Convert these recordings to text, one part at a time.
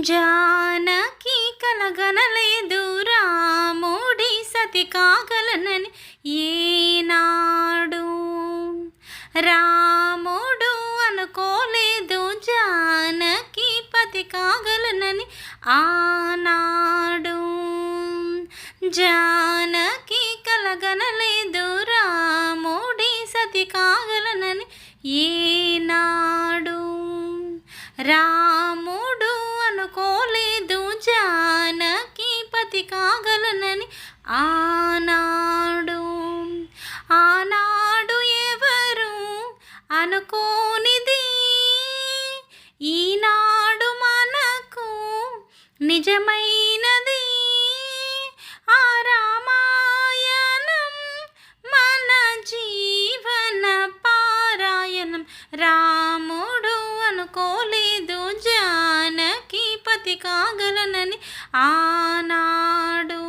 జానకి కలగనలేదు రాముడి సతి కాగలనని ఏనాడు. రాముడు అనుకోలేదు జానకి పతి కాగలనని ఆనాడు. జానకి కలగనలేదు రాముడి సతి కాగలనని ఏనాడు. రా జానకి కాగలనని ఆనాడు. ఆనాడు ఎవరు అనుకోనిది? ఈనాడు మనకు నిజమై జానకి కాగలనని ఆనాడు.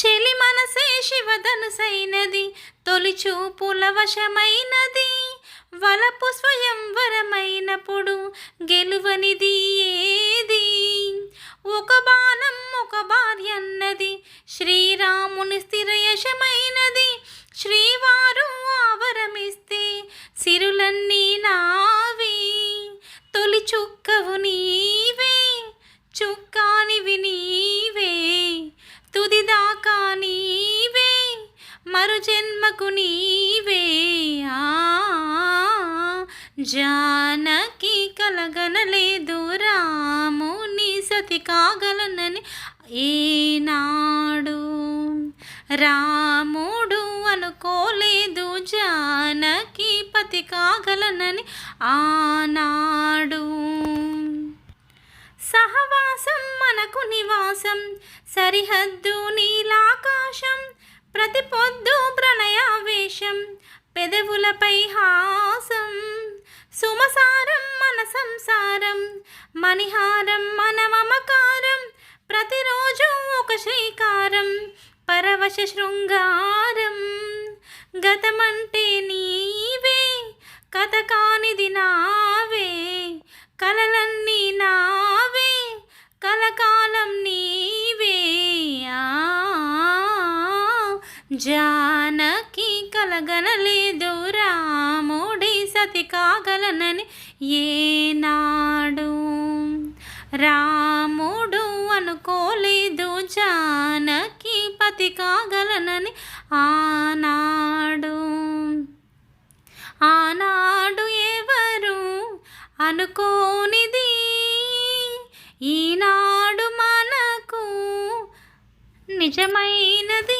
చెలి మనసే శివధనుసైనది తొలిచూపుల వశమైనది. వలపు స్వయంవరమైనప్పుడు గెలువనిది ఏది? ఒక బాణం ఒక భార్య అన్నది శ్రీరాముని స్థిరయశమైనది శ్రీవారు ఆవరమిస్తే సిరులన్నీ నా చుక్కవు నీవే చుక్కానివి నీవే తుదిదాకా నీవే మరు జన్మకు నీవే. ఆ జానకి కలగనలేదు రాముని సతి కాగలనని ఏనాడు. రాముడు అనుకోలేదు జానకి పతి కాగలనని ఆనాడు సహవాసం మనకు నివాసం సరిహద్దు నీలాకాశం ప్రతి పొద్దు ప్రణయావేశం పెదవులపై హాసం సుమసారం మన సంసారం మణిహారం మన మమకారం ప్రతిరోజు ఒక శ్రీకారం పరవశ శృంగారం. గతమంటే నీవే కథ కానిది నా జానకి కలగనలేదు రాముడి సతి కాగలనని ఏనాడు. రాముడు అనుకోలేదు జానకి పతి కాగలనని ఆనాడు. ఆనాడు ఎవరు అనుకోనిది? ఈనాడు మనకు నిజమైనది